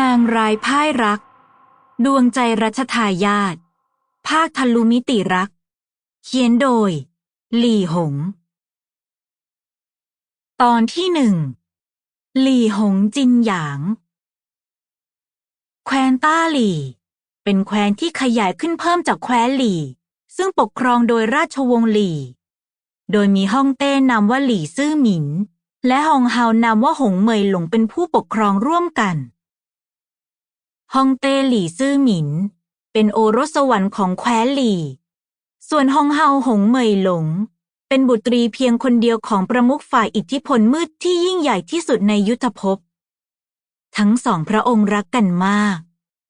นางร้ายพ่ายรัก ดวงใจรัชทายาทภาคทะลุมิติรัก เขียนโดย หลี่หง ตอนที่หนึ่ง หลี่หงจินหยาง แคว้นต้าหลี่ เป็นแคว้นที่ขยายขึ้นเพิ่มจากแคว้นหลี่ ซึ่งปกครองโดยราชวงศ์หลี่ โดยมีฮ่องเต้นามว่าหลี่ซื่อหมิน และฮองเฮานามว่าหงเหมยหลงเป็นผู้ปกครองร่วมกันฮองเต้หลี่ซื่อหมิน เป็นโอรสสวรรค์ของแคว้นหลี่ ส่วนฮองเฮาหงเหมยหลง เป็นบุตรีเพียงคนเดียวของประมุขฝ่ายอิทธิพลมืดที่ยิ่งใหญ่ที่สุดในยุทธภพ ทั้งสองพระองค์รักกันมาก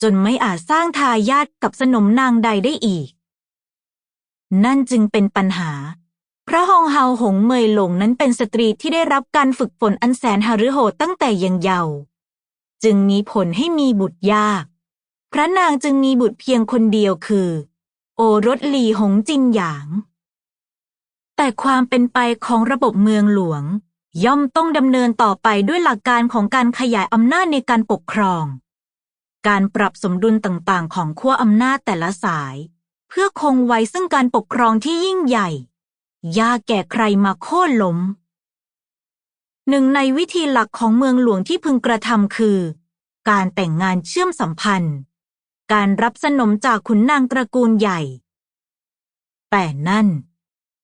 จนไม่อาจสร้างทายาทกับสนมนางใดได้อีก นั่นจึงเป็นปัญหา ระฮองเฮาหงเมยหลงนั้นเป็นสตรีที่ได้รับการฝึกฝนอันแสนหฤโหดตั้งแต่ยังเยาว์จึงมีผลให้มีบุตรยาก พระนางจึงมีบุตรเพียงคนเดียวคือ โอรสหลีหงจินหยาง แต่ความเป็นไปของระบบเมืองหลวง ย่อมต้องดำเนินต่อไปด้วยหลักการของการขยายอำนาจในการปกครอง การปรับสมดุลต่างๆ ของขั้วอำนาจแต่ละสาย เพื่อคงไว้ซึ่งการปกครองที่ยิ่งใหญ่ ยากแก่ใครมาโค่นล้ม หนึ่งในวิธีหลักของเมืองหลวงที่พึงกระทำคือ การแต่งงานเชื่อมสัมพันธ์ การรับสนมจากขุนนางตระกูลใหญ่ แต่นั่น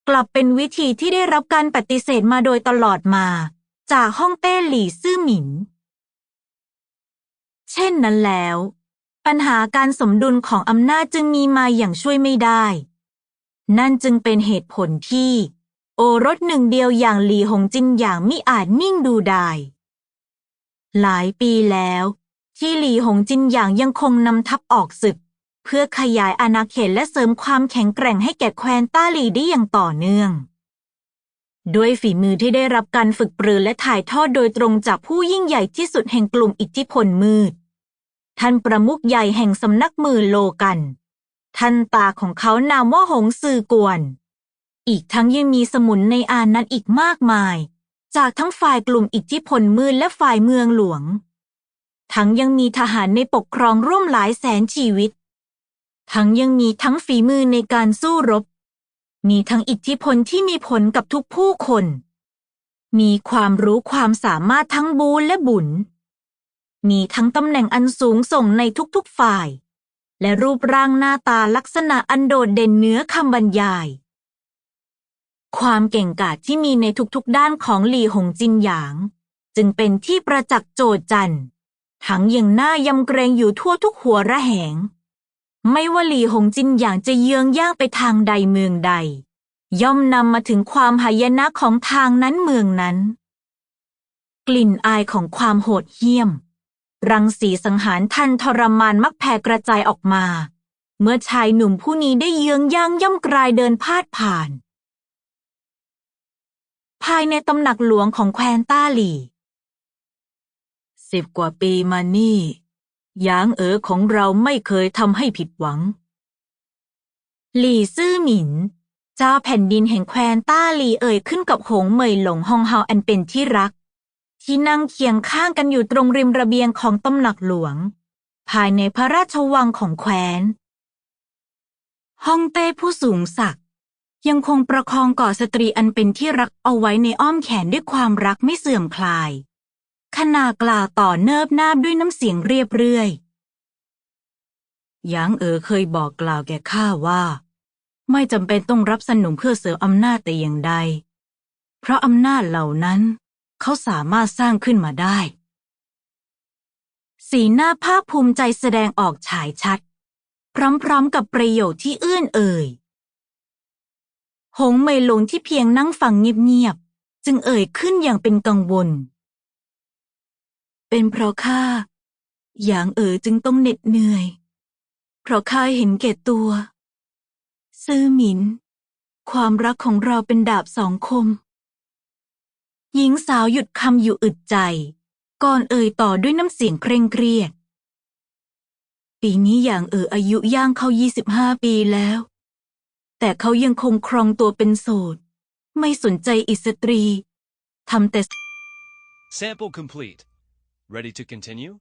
กลับเป็นวิธีที่ได้รับการปฏิเสธมาโดยตลอดมา จากฮ่องเต้หลี่ซื่อหมิน เช่นนั้นแล้ว ปัญหาการสมดุลของอำนาจจึงมีมาอย่างช่วยไม่ได้ นั่นจึงเป็นเหตุผลที่ โอรสหนึ่งเดียวอย่างหลีหงจินอย่างมิอาจนิ่งดูได้ หลายปีแล้ว ที่หลีหงจินอย่างยังคงนำทัพออกศึก เพื่อขยายอาณาเขตและเสริมความแข็งแกร่งให้แก่แคว้นต้าหลีได้อย่างต่อเนื่องด้วยฝีมือที่ได้รับการฝึกปรือและถ่ายทอดโดยตรงจากผู้ยิ่งใหญ่ที่สุดแห่งกลุ่มอิทธิพลมืด ท่านประมุขใหญ่แห่งสำนักมือโลกัน ท่านตาของเขานามว่าหงซือกวน อีกทั้งยังมีสมุนในอานั้นอีกมากมาย จากทั้งฝ่ายกลุ่มอิทธิพลมืดและฝ่ายเมืองหลวง ทั้งยังมีทหารในปกครองร่วมหลายแสนชีวิต ทั้งยังมีทั้งฝีมือในการสู้รบ มีทั้งอิทธิพลที่มีผลกับทุกผู้คน มีความรู้ความสามารถทั้งบูและบุญมีทั้งตำแหน่งอันสูงส่งในทุกๆฝ่าย และรูปร่างหน้าตาลักษณะอันโดดเด่นเนื้อคำบรรยาย ความเก่งกาจที่มีในทุกๆด้านของหลี่หงจินหยาง จึงเป็นที่ประจักษ์โจษจันทร์ทั้งยังหน้ายำเกรงอยู่ทั่วทุกหัวระแหง ไม่ว่าหลี่หงจินหยางจะเยื้องย่างไปทางใดเมืองใด ย่อมนำมาถึงความหายนะของทางนั้นเมืองนั้น กลิ่นอายของความโหดเหี้ยม รังสีสังหารทันทรมานมักแผ่กระจายออกมา เมื่อชายหนุ่มผู้นี้ได้เยื้องย่างย่ำกรายเดินพาดผ่าน ภายในตำหนักหลวงของแคว้นต้าหลี่สิบกว่าปีมานี่ยางเอ๋อของเราไม่เคยทำให้ผิดหวัง หลี่ซื่อหมิน เจ้าแผ่นดินแห่งแคว้นต้าหลี่เอ่ยขึ้นกับหงเหมยหลงฮองเฮาอันเป็นที่รัก ที่นั่งเคียงข้างกันอยู่ตรงริมระเบียงของตำหนักหลวง ภายในพระราชวังของแคว้นฮ่องเต้ผู้สูงศักดิ์ยังคงประคองก่อสตรีอันเป็นที่รักเอาไว้ในอ้อมแขนด้วยความรักไม่เสื่อมคลายขณะกล่าวต่อเนิบนาบด้วยน้ำเสียงเรียบเรื่อยหยางเอ๋อเคยบอกกล่าวแก่ข้าว่า ไม่จำเป็นต้องรับสนุมเพื่อเสริมอำนาจแต่อย่างใด เพราะอำนาจเหล่านั้น เขาสามารถสร้างขึ้นมาได้ สีหน้าภาคภูมิใจแสดงออกฉายชัด พร้อมๆกับประโยชน์ที่เอื้อนเอ่ย หงเมยหลงที่เพียงนั่งฟังเงียบๆ จึงเอ่ยขึ้นอย่างเป็นกังวล เป็นเพราะข้าหยางเอ๋อจึงต้องเหน็ดเหนื่อย เพราะข้าเห็นแก่ตัว ซื่อหมิน ความรักของเราเป็นดาบสองคม หญิงสาวหยุดคำอยู่อึดใจ ก่อนเอ่ยต่อด้วยน้ำเสียงเคร่งเครียด ปีนี้อย่างเอ๋ออายุย่างเข้ายี่สิบห้าปีแล้ว แต่เขายังคงครองตัวเป็นโสด ไม่สนใจอิสตรีทำแต่ Sample complete. Ready to continue?